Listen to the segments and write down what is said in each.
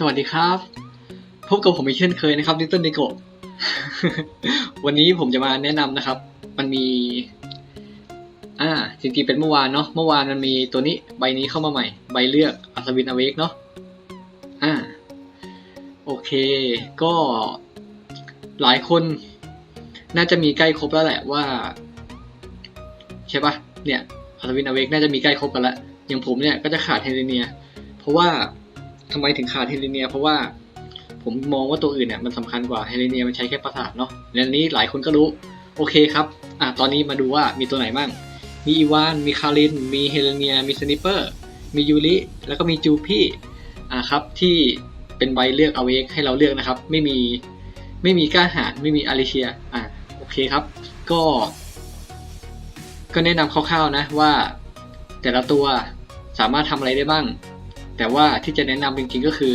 สวัสดีครับ พบกับผมอีกเช่นเคยนะครับดิจิตอลนิโกวันนี้ผมจะมาแนะนำนะครับ มันมี อ่าจริงๆเป็นเมื่อวานเนาะเมื่อวานมันมีตัวนี้ใบนี้เข้ามาใหม่ ใบเลือกอัศวินอเวกเนาะอ่าโอเค ก็หลายคนน่าจะมีใกล้ครบแล้วแหละว่า ใช่ปะเนี่ยอัศวินอเวกน่าจะมีใกล้ครบกันแล้วอย่างผมเนี่ยก็จะขาดเฮเลเนีย เพราะว่า ทำไมถึงขาดเฮเลเนีย เพราะว่าผมมองว่าตัวอื่นเนี่ยมันสำคัญกว่าเฮเลเนียมันใช้แค่ประสาทเนาะและอันนี้หลายคนก็รู้โอเคครับอะตอนนี้มาดูว่ามีตัวไหนบ้าง มีอีวาน มีคาริน มีเฮเลเนีย มีสนิปเปอร์ มียูริ แล้วก็มีจูพี่อะครับที่เป็นใบเลือกเอาเวกให้เราเลือกนะครับ ไม่มีไม่มีกล้าหาญไม่มีอาริเชียอะโอเคครับ ก็ ก็แนะนำคร่าวๆนะว่า แต่ละตัวสามารถทำอะไรได้บ้าง แต่ว่าที่จะแนะนำจริงๆก็คือ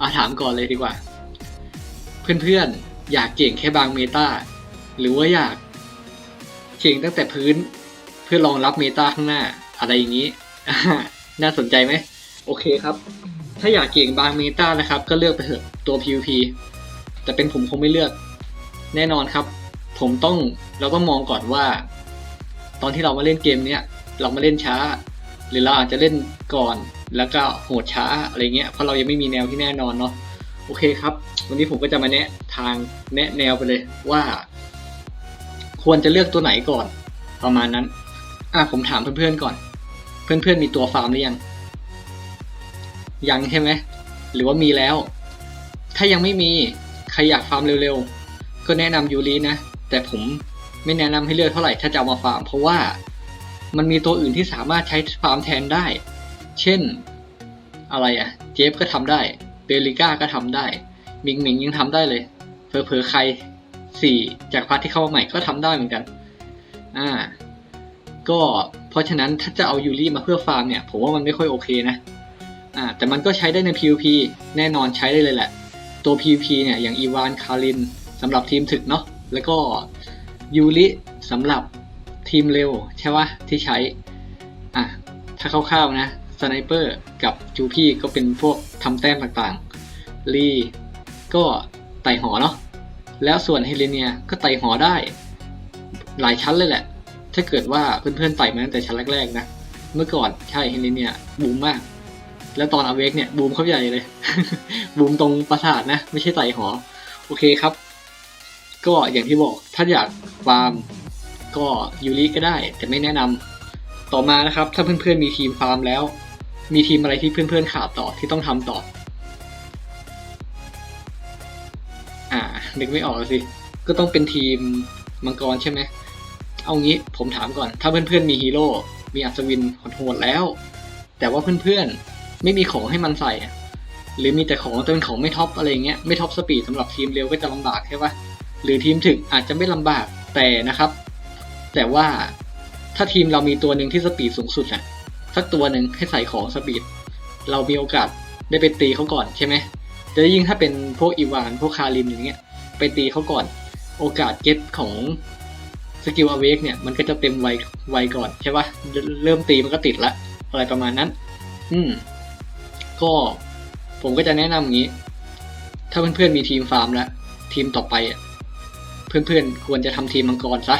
อาถามก่อนเลยดีกว่า เพื่อนๆ อยากเก่งแค่บางเมตาหรือว่าอยากเก่งตั้งแต่พื้นเพื่อรองรับเมตาข้างหน้า อะไรอย่างนี้ น่าสนใจไหมโอเคครับ ถ้าอยากเก่งบางเมตานะครับ ก็เลือกไปเถอะตัว PVP แต่เป็นผมคงไม่เลือก แน่นอนครับ ผมต้องเราต้องมองก่อนว่า ตอนที่เรามาเล่นเกมเนี้ยเรามาเล่นช้า หรือเราอาจจะเล่นก่อน แล้วก็โหดช้าอะไรเงี้ยเพราะเรายังไม่มีแนวที่แน่นอนเนาะโอเคครับ วันนี้ผมก็จะมาแนะทางแนะแนวไปเลยว่า ควรจะเลือกตัวไหนก่อน ประมาณนั้น อะผมถามเพื่อนๆก่อน เพื่อนๆมีตัวฟาร์มหรือยัง ยังใช่ไหมหรือว่ามีแล้ว ถ้ายังไม่มีใครอยากฟาร์มเร็วๆ ก็แนะนำยูรินะ แต่ผมไม่แนะนำให้เลือกเท่าไหร่ถ้าจะเอามาฟาร์ม เพราะว่ามันมีตัวอื่นที่สามารถใช้ฟาร์มแทนได้ เช่น อะไรอะเจฟก็ทำได้เบลิก้าก็ทำได้มิงมิงยังทำได้เลยเพอเพอๆใครสี่จากพาร์ทที่เข้ามาใหม่ก็ทำได้เหมือนกัน อ่า ก็เพราะฉะนั้นถ้าจะเอายูริมาเพื่อฟาร์มเนี่ยผมว่ามันไม่ค่อยโอเคนะ อ่า แต่มันก็ใช้ได้ใน PVP แน่นอนใช้ได้เลยแหละ ตัว PVP เนี่ยอย่างอีวานคารินสำหรับทีมถึกเนาะแล้วก็ยูริสำหรับทีมเร็วใช่ปะที่ใช้ อะ ถ้าคร่าวๆนะ สไนเปอร์กับจูพี่ก็เป็นพวกทำแต้มต่างๆ ลีก็ไต่หอเนาะ แล้วส่วนเฮเลเนียก็ไต่หอได้ หลายชั้นเลยแหละ ถ้าเกิดว่าเพื่อนๆไต่มาตั้งแต่ชั้นแรกๆนะ เมื่อก่อนใช่เฮเลเนียบูมมาก แล้วตอนอเวกเนี่ยบูมเข้าใหญ่เลย บูมตรงปราสาทนะ ไม่ใช่ไต่หอ โอเคครับ ก็อย่างที่บอกถ้าอยากฟาร์มก็ยูริก็ได้แต่ไม่แนะนำต่อมานะครับ ถ้าเพื่อนๆมีทีมฟาร์มแล้ว มีทีมอะไรที่เพื่อนๆขาดต่อที่ต้องทำต่อ อ่า นึกไม่ออกสิ ก็ต้องเป็นทีมมังกรใช่ไหม เอางี้ผมถามก่อน ถ้าเพื่อนๆมีฮีโร่ มีอัศวินโหดแล้ว แต่ว่าเพื่อนๆไม่มีของให้มันใส่ หรือมีแต่ของแต่เป็นของไม่ท็อปอะไรเงี้ย ไม่ท็อปสปีดสำหรับทีมเร็วก็จะลำบากใช่ปะหรือทีมถึกอาจจะไม่ลำบากแต่นะครับ แต่ว่าถ้าทีมเรามีตัวหนึ่งที่สปีดสูงสุดอะ สักตัวหนึ่งให้ใส่ของสปีด เรามีโอกาสได้ไปตีเขาก่อนใช่ไหมแต่ยิ่งถ้าเป็นพวกอีวานพวกคารินอย่างเงี้ยไปตีเขาก่อน โอกาสเก็ตของสกิลอเวกเนี่ยมันก็จะเต็มไวไวก่อนใช่ปะเริ่มตีมันก็ติดละอะไรประมาณนั้น อืม ก็ผมก็จะแนะนำอย่างนี้ ถ้าเพื่อนๆมีทีมฟาร์มแล้ว ทีมต่อไปเพื่อนๆควรจะทำทีมมังกรซะ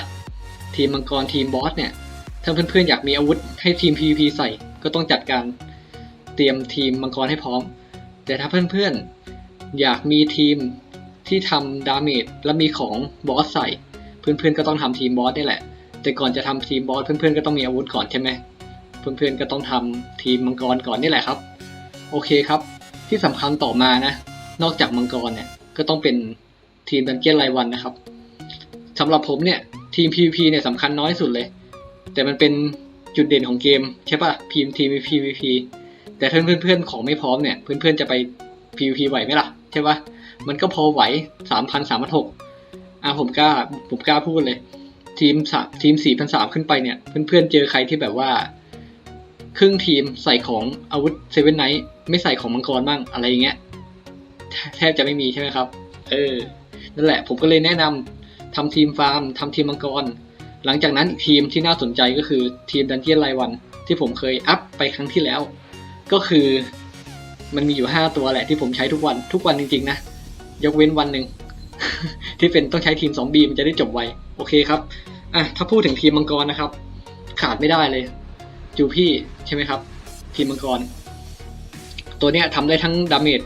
ทีมมังกรทีมบอสเนี่ย ถ้าเพื่อนๆอยากมีอาวุธให้ทีม PVP ใส่ก็ต้องจัดการเตรียมทีมมังกรให้พร้อม แต่ถ้าเพื่อนๆอยากมีทีมที่ทำดาเมจและมีของบอสใส่ เพื่อนๆก็ต้องทำทีมบอสนี่แหละ แต่ก่อนจะทำทีมบอสเพื่อนๆก็ต้องมีอาวุธก่อนใช่ไหมเพื่อนๆก็ต้องทำทีมมังกรก่อนนี่แหละครับ โอเคครับ ที่สำคัญต่อมานะ นอกจากมังกรเนี่ยก็ต้องเป็นทีมดันเจียนรายวันนะครับสำหรับผมเนี่ยทีม PVP เนี่ยสำคัญน้อยสุดเลย แต่มันเป็นจุดเด่นของเกมใช่ปะทีมทีม PVP แต่ถ้าเพื่อนของไม่พร้อมเนี่ย เพื่อนๆจะไป PVP ไหวไหมล่ะใช่ปะมันก็พอไหวสามพันสามพันหกอะผมกล้าผมกล้าพูดเลย ทีมสามทีมสี่พันสามขึ้นไปเนี่ย เพื่อนๆเจอใครที่แบบว่า ครึ่งทีมใส่ของอาวุธเซเว่นไนท์ไม่ใส่ของมังกรบ้างอะไรอย่างเงี้ยแทแทบจะไม่มีใช่ไหมครับ เออ นั่นแหละผมก็เลยแนะนำทำทีมฟาร์มทำทีมมังกร หลังจากนั้นอีกทีมที่น่าสนใจก็คือทีมดันเจียนรายวันที่ผมเคยอัพไปครั้งที่แล้ว ก็คือมันมีอยู่ห้าตัวแหละที่ผมใช้ทุกวันทุกวันจริง ๆ นะ ยกเว้นวันหนึ่ง ที่เป็นต้องใช้ทีมสองบีมนจะได้จบไว โอเคครับอะถ้าพูดถึงทีมมังกรนะครับ ขาดไม่ได้เลย จูพี่ใช่ไหมครับ ทีมมังกร ตัวเนี้ยทำได้ทั้งดาเมจ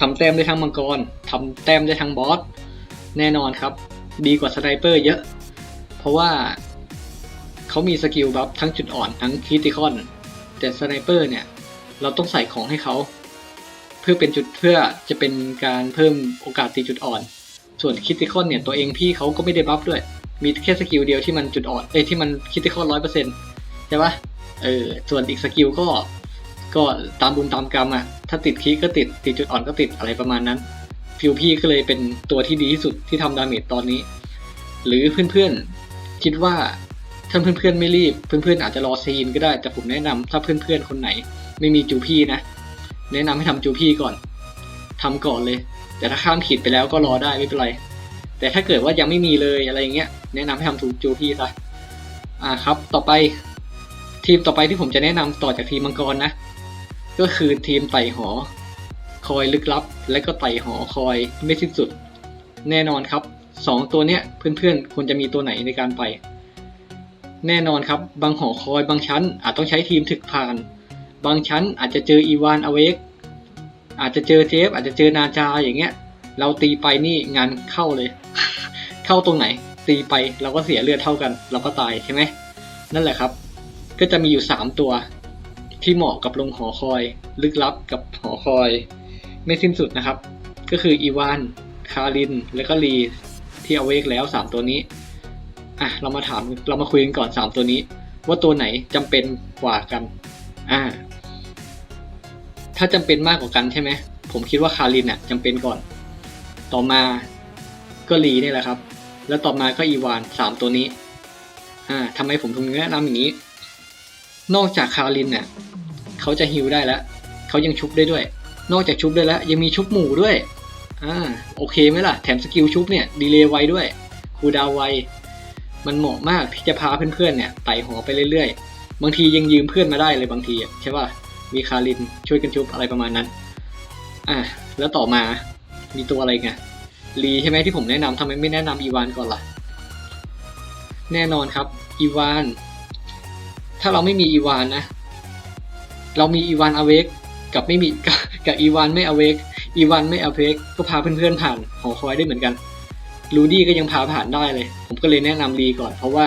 ทำแต้มได้ทั้งมังกรทำแต้มได้ทั้งบอสแน่นอนครับ ดีกว่าสไนเปอร์เยอะ เพราะว่าเขามีสกิลบัฟทั้งจุดอ่อนทั้งคริติคอนแต่สไนเปอร์เนี่ย เราต้องใส่ของให้เขาเพื่อเป็นจุดเพื่อจะเป็นการเพิ่มโอกาสตีจุดอ่อน ส่วนคริติคอนเนี่ยตัวเองพี่เขาก็ไม่ได้บัฟด้วย มีแค่สกิลเดียวที่มันจุดอ่อนเอ้ยที่มันคริติคอนร้อยเปอร์เซ็นต์ใช่ปะเออส่วนอีกสกิลก็ก็ตามบุญตามกรรมอะถ้าติดคีก็ติดติดจุดอ่อนก็ติดอะไรประมาณนั้นฟิวพี่ก็เลยเป็นตัวที่ดีที่สุดที่ทำดาเมจตอนนี้ หรือเพื่อนๆ คิดว่าถ้าเพื่อนๆไม่รีบ เพื่อนๆอาจจะรอซีนก็ได้ แต่ผมแนะนำถ้าเพื่อนๆคนไหน ไม่มีจูพี่นะ แนะนำให้ทำจูพี่ก่อนทำก่อนเลย แต่ถ้าข้ามขีดไปแล้วก็รอได้ไม่เป็นไร แต่ถ้าเกิดว่ายังไม่มีเลยอะไรอย่างเงี้ย แนะนำให้ทำถูกจูพี่ซะ อ่าครับ ต่อไป ทีมต่อไปที่ผมจะแนะนำต่อจากทีมมังกรนะ ก็คือทีมไต่หอ คอยลึกลับ และก็ไต่หอคอยไม่สิ้นสุด แน่นอนครับ สองตัวเนี้ยเพื่อนๆควรจะมีตัวไหนในการไป แน่นอนครับ บางหอคอยบางชั้น อาจต้องใช้ทีมถึกผ่าน บางชั้นอาจจะเจออีวานอเวกอาจจะเจอเจฟ อาจจะเจอนาจาอย่างเงี้ย เราตีไปนี่งานเข้าเลย เข้าตรงไหน ตีไปเราก็เสียเลือดเท่ากัน เราก็ตายใช่ไหมนั่นแหละครับ ก็จะมีอยู่ 3 ตัว ที่เหมาะกับลงหอคอย ลึกลับกับหอคอย ไม่สิ้นสุดนะครับ ก็คืออีวานคาริน และก็ลี ที่เอาเวกแล้ว3ตัวนี้อะเรามาถามเรามาคุยกันก่อน 3 ตัวนี้ ว่าตัวไหนจำเป็นกว่ากันอ่าถ้าจำเป็นมากกว่ากันใช่ไหมผมคิดว่าคารินอะจำเป็นก่อน ต่อมาก็ลีนี่แหละครับ แล้วต่อมาก็อีวานสามตัวนี้อ่าทำไมผมถึงแนะนำอย่างนี้ นอกจากคารินเนี่ยเขาจะฮิวได้แล้วเขายังชุบได้ด้วย นอกจากชุบได้แล้ว ยังมีชุบหมู่ด้วย อ่าโอเคไหมล่ะ แถมสกิลชุบเนี่ยดีเลย์ไวด้วยคูดาวไว มันเหมาะมากที่จะพาเพื่อนๆเนี่ยไต่หอไปเรื่อยๆ บางทียังยืมเพื่อนมาได้เลยบางทีใช่ป่ะ มีคารินช่วยกันชุบอะไรประมาณนั้น อะแล้วต่อมามีตัวอะไรไงลีใช่ไหมที่ผมแนะนำทำไมไม่แนะนำอีวานก่อนล่ะ แน่นอนครับอีวานถ้าเราไม่มีอีวานนะ เรามีอีวานอเวกกับไม่มีกับอีวานไม่อเวก อีวานไม่เอาเวกก็พาเพื่อนๆผ่านหอคอยได้เหมือนกันลูดี้ก็ยังพาผ่านได้เลย ผมก็เลยแนะนำลีก่อน เพราะว่า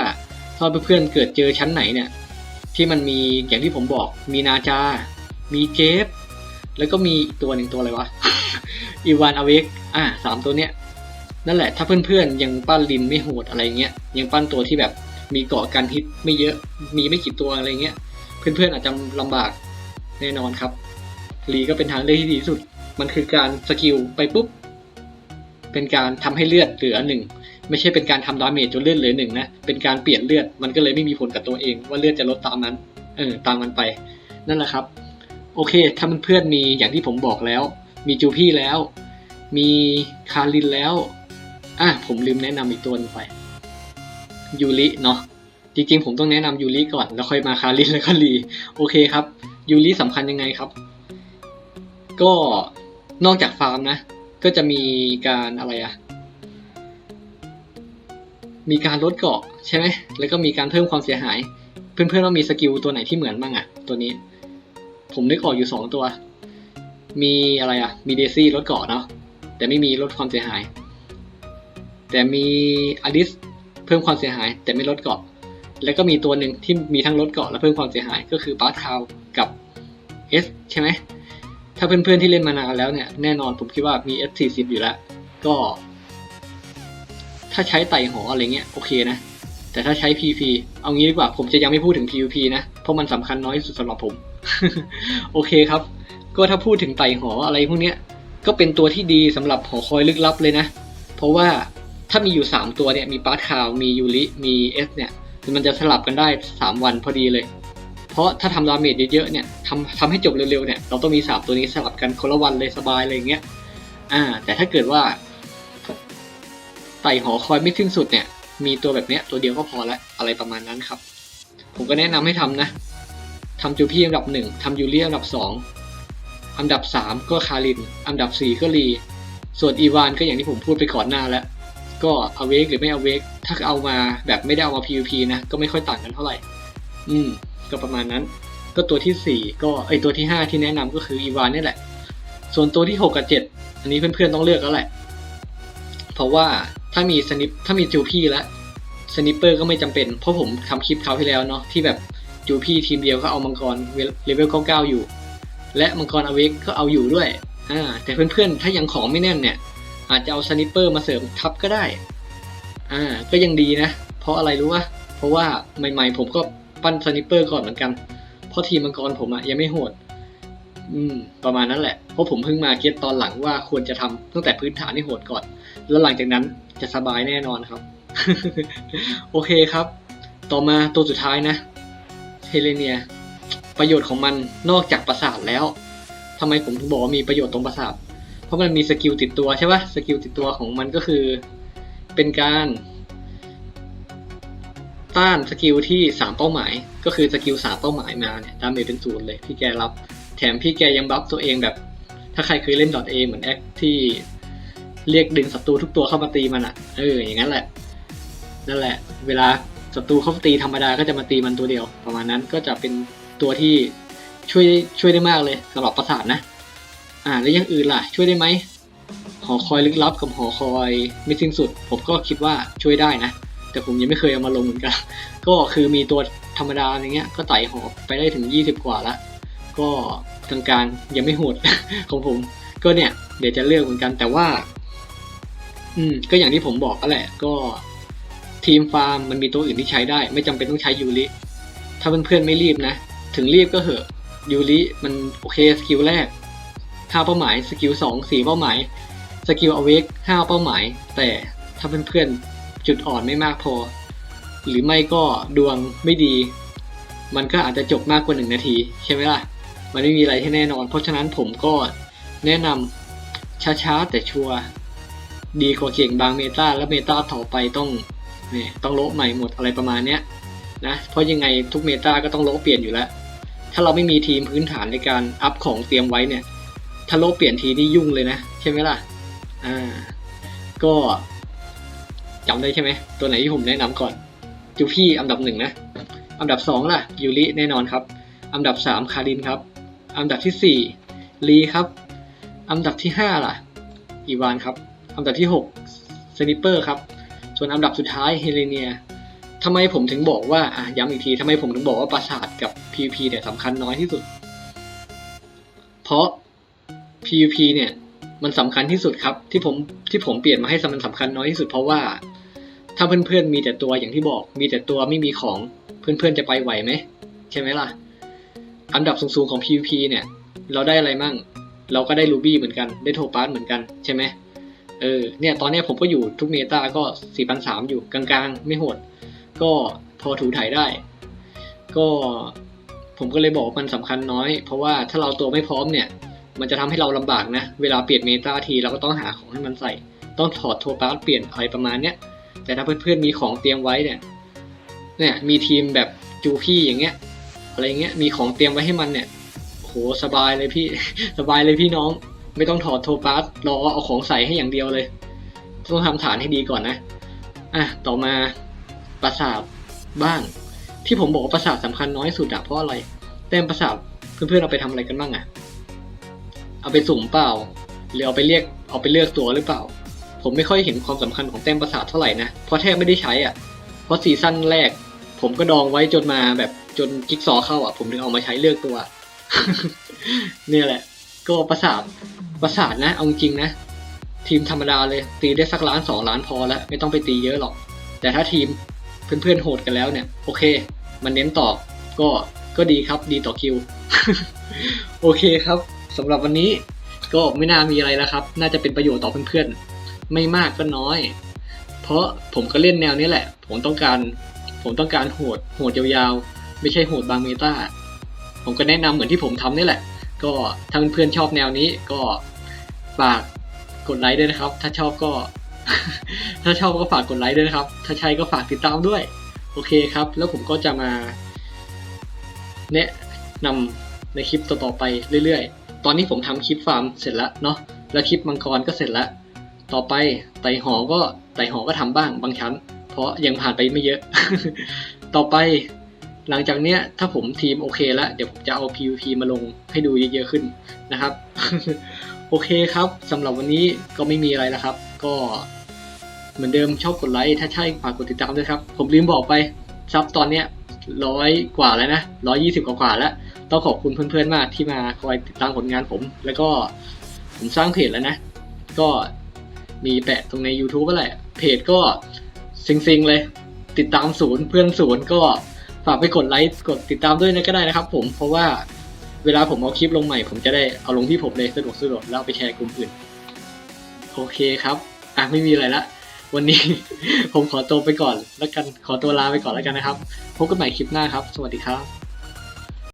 ถ้าเพื่อนๆเกิดเจอชั้นไหนเนี่ย ที่มันมีอย่างที่ผมบอกมีนาจา มีเจฟ แล้วก็มีตัวหนึ่งตัวอะไรวะอีวานอเวกอะสามตัวเนี้ยนั่นแหละ ถ้าเพื่อนๆยังปั้นลินไม่โหดอะไรเงี้ยยังปั้นตัวที่แบบมีเกาะกันฮิตไม่เยอะมีไม่กี่ตัวอะไรเงี้ย เพื่อนๆอาจจะลำบากแน่นอนครับลีก็เป็นทางเลือกที่ดีที่สุด มันคือการสกิลไปปุ๊บ เป็นการทำให้เลือดเหลือหนึ่งไม่ใช่เป็นการทำดาเมจจนเลือดเหลือหนึ่งนะ เป็นการเปลี่ยนเลือด มันก็เลยไม่มีผลกับตัวเอง ว่าเลือดจะลดตามนั้น เออ ตามมันไป นั่นแหละครับ โอเค ถ้ามันเพื่อนมีอย่างที่ผมบอกแล้ว มีจูพี่แล้ว มีคารินแล้ว อะ ผมลืมแนะนำอีกตัวหนึงไป ยูริเนาะ จริงๆ ผมต้องแนะนำยูริก่อน แล้วค่อยมาคารินแล้วก็ลี โอเคครับ ยูริสำคัญยังไงครับ ก็ นอกจากฟาร์มนะ ก็จะมีการอะไรอะมีการลดเกาะใช่ไหมแล้วก็มีการเพิ่มความเสียหาย เพื่อนๆว่ามีสกิลตัวไหนที่เหมือนบ้างอะตัวนี้ ผมนึกออกอยู่สองตัว มีอะไรอะมีเดซี่ลดเกาะเนาะแต่ไม่มีลดความเสียหาย แต่มีอลิสเพิ่มความเสียหาย แต่ไม่ลดเกาะ แล้วก็มีตัวหนึ่งที่มีทั้งลดเกาะและเพิ่มความเสียหายก็คือบาร์คาวกับ S ใช่ไหม ถ้าเพื่อนๆที่เล่นมานานแล้วเนี่ยแน่นอนผมคิดว่ามี S40 อยู่แล้ว ก็ ถ้าใช้ไต่หออะไรเงี้ยโอเคนะ แต่ถ้าใช้ PV เอางี้ดีกว่าผมจะยังไม่พูดถึง PVP นะ เพราะมันสำคัญน้อยที่สุดสำหรับผม โอเคครับ ก็ถ้าพูดถึงไต่หออะไรพวกเนี้ยก็เป็นตัวที่ดีสำหรับหอคอยลึกลับเลยนะ เพราะว่าถ้ามีอยู่ 3 ตัวเนี่ยมีปาร์ตคาว มียูริ มีเอสเนี่ย มันจะสลับกันได้ 3 วันพอดีเลย ราะถ้าทำดาเมจเยอะๆเนี่ยทำทำให้จบเร็วๆเนี่ยเราต้องมี3ตัวนี้สลับกันคนละวันเลยสบายอย่างเงี้ยอ่า แต่ถ้าเกิดว่าไต่หอคอยไม่สิ้นสุดเนี่ย มีตัวแบบเนี้ยตัวเดียวก็พอละอะไรประมาณนั้นครับ ผมก็แนะนำให้ทำนะทำจูพี่อันดับหนึ่งทำยูริอันดับสองอันดับ3ก็คาริน อันดับ4ก็ลีส่วนอีวานก็อย่างที่ผมพูดไปก่อนหน้าแล้ว ก็เอาเวกหรือไม่เอาเวกถ้าเอามาแบบไม่ได้เอามา PVP นะก็ไม่ค่อยต่างกันเท่าไหร่ อืม ก็ประมาณนั้น ก็ตัวที่ 4 ก็ไอตัวที่ 5 ที่แนะนำก็คืออีวานนี่แหละ ส่วนตัวที่ 6 กับ 7 อันนี้เพื่อนๆต้องเลือกแล้วแหละ เพราะว่าถ้ามีสนิปถ้ามีจูพี่แล้วสนิปเปอร์ก็ไม่จำเป็น เพราะผมทำคลิปคราวที่แล้วเนาะที่แบบจูพี่ทีมเดียวก็เอามังกรเลเวล99อยู่ และมังกรอเวกก็เอาอยู่ด้วยอ่าแต่เพื่อนๆถ้ายังของไม่แน่นเนี่ยอาจจะเอาสนิปเปอร์มาเสริมทับก็ได้ อ่า ก็ยังดีนะ เพราะอะไรรู้วะเพราะว่าใหม่ ๆ ผมก็ ปั้นสนิปเปอร์ก่อนเหมือนกัน เพราะทีมมังกรผมอะยังไม่โหด อืม ประมาณนั้นแหละ เพราะผมเพิ่งมาเก็ตตอนหลังว่าควรจะทำตั้งแต่พื้นฐานให้โหดก่อน แล้วหลังจากนั้นจะสบายแน่นอนครับ โอเคครับ ต่อมาตัวสุดท้ายนะเฮเลเนีย ประโยชน์ของมันนอกจากประสาทแล้วทำไมผมถึงบอกว่ามีประโยชน์ตรงประสาท เพราะมันมีสกิลติดตัวใช่ปะสกิลติดตัวของมันก็คือ เป็นการ ต้านสกิลที่สามเป้าหมาย ก็คือสกิลสามเป้าหมายมาเนี่ยดาเมจเป็นศูนย์เลยพี่แกรับ แถมพี่แกยังบัฟตัวเองแบบ ถ้าใครเคยเล่น .a เเหมือนแอคที่เรียกดึงศัตรูทุกตัวเข้ามาตีมันอะ่ะเอออย่างนั้นแหละ นั่นแหละ เวลาศัตรูเข้าตีธรรมดาก็จะมาตีมันตัวเดียว ประมาณนั้นก็จะเป็นตัวที่ช่วยช่วยได้มากเลยสำหรับประสาทนะ อ่าแล้วยังอื่นล่ะ ช่วยได้ไหมหอคอยลึกลับกับหอคอยไม่สิ้นสุด ผมก็คิดว่าช่วยได้นะ แต่ผมยังไม่เคยเอามาลงเหมือนกัน ก็คือมีตัวธรรมดาอย่างเงี้ย ก็ไต่หอไปได้ถึง 20 กว่าละ ก็กลางๆยังไม่โหดของผม ก็เนี่ย เดี๋ยวจะเลือกเหมือนกัน แต่ว่า อืม ก็อย่างที่ผมบอกก็แหละ ก็ทีมฟาร์มมันมีตัวอื่นที่ใช้ได้ ไม่จำเป็นต้องใช้ยูริ ถ้าเพื่อนๆไม่รีบนะ ถึงรีบก็เหอะยูริมันโอเคสกิลแรกห้าเป้าหมาย สกิลสองสี่เป้าหมาย สกิลอเวกห้าเป้าหมาย แต่ถ้าเพื่อนๆ จุดอ่อนไม่มากพอ หรือไม่ก็ดวงไม่ดี มันก็อาจจะจบมากกว่าหนึ่งนาที ใช่ไหมล่ะ มันไม่มีอะไรที่แน่นอน เพราะฉะนั้นผมก็แนะนำช้าๆ แต่ชัวร์ดีกว่าเก่งบางเมตาแล้วเมตาต่อไปต้องเนี่ยต้องโลใหม่หมดอะไรประมาณเนี้ยนะเพราะยังไงทุกเมตาก็ต้องโลเปลี่ยนอยู่แล้ว ถ้าเราไม่มีทีมพื้นฐานในการอัพของเตรียมไว้เนี่ย ถ้าโลกเปลี่ยนทีนี่ยุ่งเลยนะ ใช่ไหมล่ะอ่าก็ จำได้ใช่ไหม ตัวไหนที่ผมแนะนำก่อน จูพี่อันดับหนึ่งนะ อันดับสองล่ะ ยูริแน่นอนครับ อันดับสามคารินครับ อันดับที่สี่ลีครับ อันดับที่ห้าล่ะ อีวานครับ อันดับที่หกสนิปเปอร์ครับ ส่วนอันดับสุดท้ายเฮเลเนียทำไมผมถึงบอกว่าอะย้ำอีกทีทำไมผมถึงบอกว่าปราสาทกับ PVP เนี่ยสำคัญน้อยที่สุด เพราะ PVP เนี่ย มันสำคัญที่สุดครับ ที่ผมที่ผมเปลี่ยนมาให้มันสำคัญน้อยที่สุดเพราะว่า ถ้าเพื่อนๆมีแต่ตัวอย่างที่บอก มีแต่ตัวไม่มีของเพื่อนๆจะไปไหวไหมใช่ไหมล่ะ อันดับสูงๆของ PVP เนี่ย เราได้อะไรมั่ง เราก็ได้รูบี้เหมือนกันได้โทปาสเหมือนกันใช่ไหมเออเนี่ยตอนนี้ผมก็อยู่ทุกเมตาก็ 4,300 อยู่กลางๆ ไม่โหด ก็พอถูถ่ายได้ ก็ผมก็เลยบอกมันสำคัญน้อย เพราะว่าถ้าเราตัวไม่พร้อมเนี่ย มันจะทำให้เราลำบากนะ เวลาเปลี่ยนเมตาทีเราก็ต้องหาของให้มันใส่ ต้องถอดโทปาสเปลี่ยนอะไรประมาณเนี้ย แต่ถ้าเพื่อนๆมีของเตรียมไว้เนี่ย เนี่ยมีทีมแบบจูพี่อย่างเงี้ย อะไรเงี้ย มีของเตรียมไว้ให้มันเนี่ย โหสบายเลยพี่ สบายเลยพี่น้อง ไม่ต้องถอดโทปาสรอเอาของใส่ให้อย่างเดียวเลย ต้องทำฐานให้ดีก่อนนะ อะ ต่อมาปราสาทบ้าง ที่ผมบอกว่าปราสาทสำคัญน้อยสุดอะเพราะอะไร แต้มปราสาทเพื่อนๆเอาไปทำอะไรกันบ้างอะ เอาไปสุ่มเปล่า หรือเอาไปเรียกเอาไปเลือกตัวหรือเปล่า ผมไม่ค่อยเห็นความสำคัญของแต้มปราสาทเท่าไหร่นะเพราะแทบไม่ได้ใช้อะเพราะซีซั่นแรก ผมก็ดองไว้จนมาแบบจนกิ๊กซอเข้าอะ ผมถึงเอามาใช้เลือกตัวเนี่ยแหละ ก็ปราสาทปราสาทนะ เอาจริงนะทีมธรรมดาเลย ตีได้สักล้านสองล้านพอแล้ว ไม่ต้องไปตีเยอะหรอก แต่ถ้าทีมเพื่อนๆโหดกันแล้วเนี่ย โอเค มันเน้นต่อก็ก็ดีครับดีต่อคิว โอเคครับ สำหรับวันนี้ก็ไม่น่ามีอะไรแล้วครับ น่าจะเป็นประโยชน์ต่อเพื่อนๆ ไม่มากก็น้อย เพราะผมก็เล่นแนวนี้แหละ ผมต้องการ ผมต้องการโหด โหดยาวๆ ไม่ใช่โหดบางเมตา ผมก็แนะนำเหมือนที่ผมทำนี่แหละ ก็ถ้าเพื่อนๆชอบแนวนี้ก็ฝากกดไลค์ด้วยนะครับ ถ้าชอบก็ ถ้าชอบก็ฝากกดไลค์ด้วยนะครับ ถ้าใช่ก็ฝากติดตามด้วย โอเคครับ แล้วผมก็จะมาแนะนำในคลิปต่อๆไปเรื่อยๆ ตอนนี้ผมทำคลิปฟาร์มเสร็จแล้วเนาะแล้วคลิปมังกรก็เสร็จแล้วต่อไปไต่หอก็ไต่หอก็ทำบ้างบางชั้น เพราะยังผ่านไปไม่เยอะ ต่อไปหลังจากเนี้ยถ้าผมทีมโอเคแล้วเดี๋ยวผมจะเอา PVP มาลงให้ดูเยอะๆขึ้นนะครับ โอเคครับสำหรับวันนี้ก็ไม่มีอะไรแล้วครับ ก็เหมือนเดิมชอบกดไลค์ถ้าใช่ฝากกดติดตามด้วยครับ ผมลืมบอกไปซับตอนเนี้ย ร้อยกว่าแล้วนะร้อยยี่สิบกว่าแล้ว ต้องขอบคุณเพื่อนๆมากที่มาคอยติดตามผลงานผม แล้วก็ผมสร้างเพจแล้วนะ ก็มีแปะตรงใน YouTube ก็แหละ เพจก็ซิงๆเลย ติดตามศูนย์เพื่อนศูนย์ก็ฝากไปกดไลค์กดติดตามด้วยนะก็ได้นะครับผมเพราะว่าเวลาผมเอาคลิปลงใหม่ ผมจะได้เอาลงที่ผมเลยสะดวกสะดวกแล้วไปแชร์กลุ่มอื่น โอเคครับ อะไม่มีอะไรละ วันนี้ ผมขอตัวไปก่อน แล้วกันขอตัวลาไปก่อนแล้วกันนะครับ พบกันใหม่คลิปหน้าครับ สวัสดีครับ